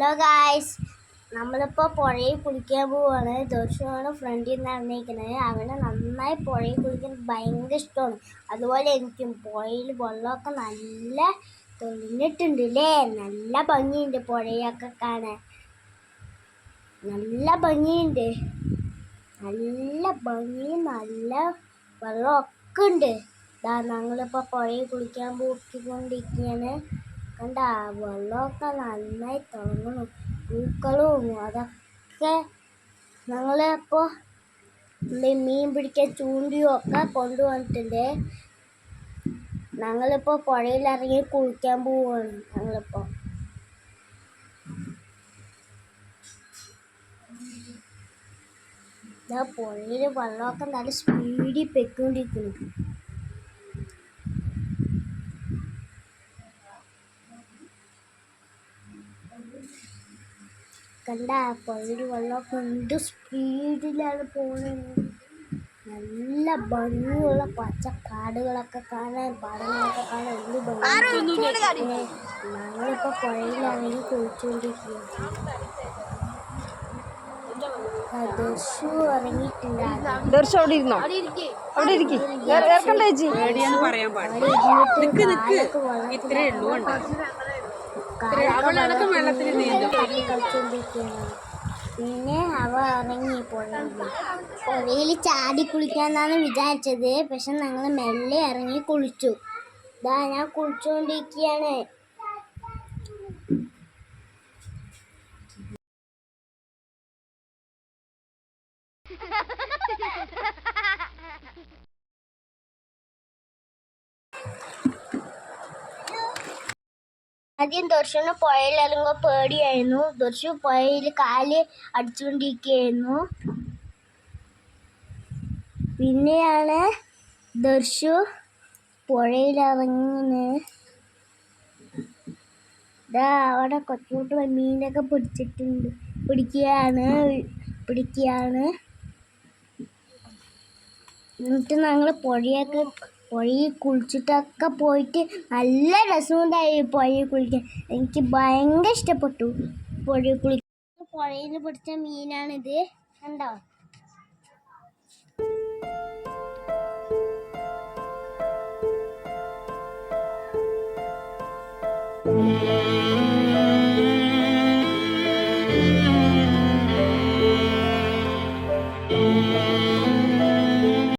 Hello guys നമ്മളിപ്പോൾ പുഴയിൽ കുളിക്കാൻ പോവുകയാണ് ദോഷമാണ് ഫ്രണ്ടിൽ നിന്ന് ഇറങ്ങിയിരിക്കുന്നത്. അവന് നന്നായി പുഴയിൽ കുളിക്കാൻ ഭയങ്കര ഇഷ്ടമാണ്. അതുപോലെ എനിക്കും പുഴയിൽ വെള്ളമൊക്കെ നല്ല തെളിഞ്ഞിട്ടുണ്ട് അല്ലേ നല്ല ഭംഗിയുണ്ട് പുഴയൊക്കെ കാണാൻ. നല്ല ഭംഗിയുണ്ട്. നല്ല ഭംഗി നല്ല വെള്ളമൊക്കെ ഉണ്ട്. ഇതാ ഞങ്ങളിപ്പോൾ പുഴയിൽ കുളിക്കാൻ പോയിക്കൊണ്ടിരിക്കുകയാണ് കണ്ട വെള്ളമൊക്കെ നന്നായി തിളങ്ങണം. പൂക്കളും അതൊക്കെ ഞങ്ങളിപ്പോൾ മീൻ പിടിക്കാൻ ചൂണ്ടിയും ഒക്കെ കൊണ്ടുവന്നിട്ടുണ്ട്. ഞങ്ങളിപ്പോൾ പുഴയിലിറങ്ങി കുളിക്കാൻ പോവുകയാണ് ഞങ്ങളിപ്പോൾ പുഴയിൽ വെള്ളമൊക്കെ നല്ല സ്പീഡിൽ പൊയ്ക്കൊണ്ടിരിക്കുന്നു കണ്ട പുഴയിൽ വെള്ളമൊക്കെ എന്ത് സ്പീഡിലാണ് പോകുന്നത് നല്ല ഭംഗിയുള്ള പച്ചക്കാടുകളൊക്കെ കാണാൻ പാടങ്ങളൊക്കെ കാണാൻ എന്ത് ഭംഗി ഞങ്ങളിപ്പോൾ പുഴയിലാണെങ്കിൽ ദശു ഇറങ്ങിയിട്ടില്ല ദർശ അവിടെ ഇരുന്നോ? അവിടെ ഇരിക്കി. ഇറക്കണ്ട ചേച്ചി. പറയാൻ പാടില്ല. അവിടെ ഇരുന്നിട്ട് നിക്ക് ഇത്രേ ഉള്ളൂ അവളടക്കം വെള്ളത്തിൽ നീന്തും. പിന്നെ അവ ഇറങ്ങി പുഴയിൽ ചാടി കുളിക്കാന്നാണ് വിചാരിച്ചത്. പക്ഷെ ഞങ്ങൾ മെല്ലെ ഇറങ്ങി കുളിച്ചു. ഇതാ ഞാൻ കുളിച്ചുകൊണ്ടിരിക്കുകയാണ് ആദ്യം ദർശന് പുഴയിൽ ഇറങ്ങുമ്പോൾ പേടിയായിരുന്നു. ദർശു പുഴയിൽ കാൽ അടിച്ചുകൊണ്ടിരിക്കുകയായിരുന്നു. പിന്നെയാണ് ദർശു പുഴയിലിറങ്ങുന്നത് ഇതാ അവിടെ കൊച്ചുകൂട്ട് മീനൊക്കെ പിടിച്ചിട്ടുണ്ട്. പിടിക്കുകയാണ് പിടിക്കുകയാണ്. എന്നിട്ട് ഞങ്ങൾ പുഴയൊക്കെ പുഴയിൽ കുളിച്ചിട്ടൊക്കെ പോയിട്ട് നല്ല രസമുണ്ടായി പുഴയിൽ കുളിക്കാൻ. എനിക്ക് ഭയങ്കര ഇഷ്ടപ്പെട്ടു പുഴയിൽ കുളിക്കാൻ. പുഴയിൽ പിടിച്ച മീനാണിത്. കണ്ടോ?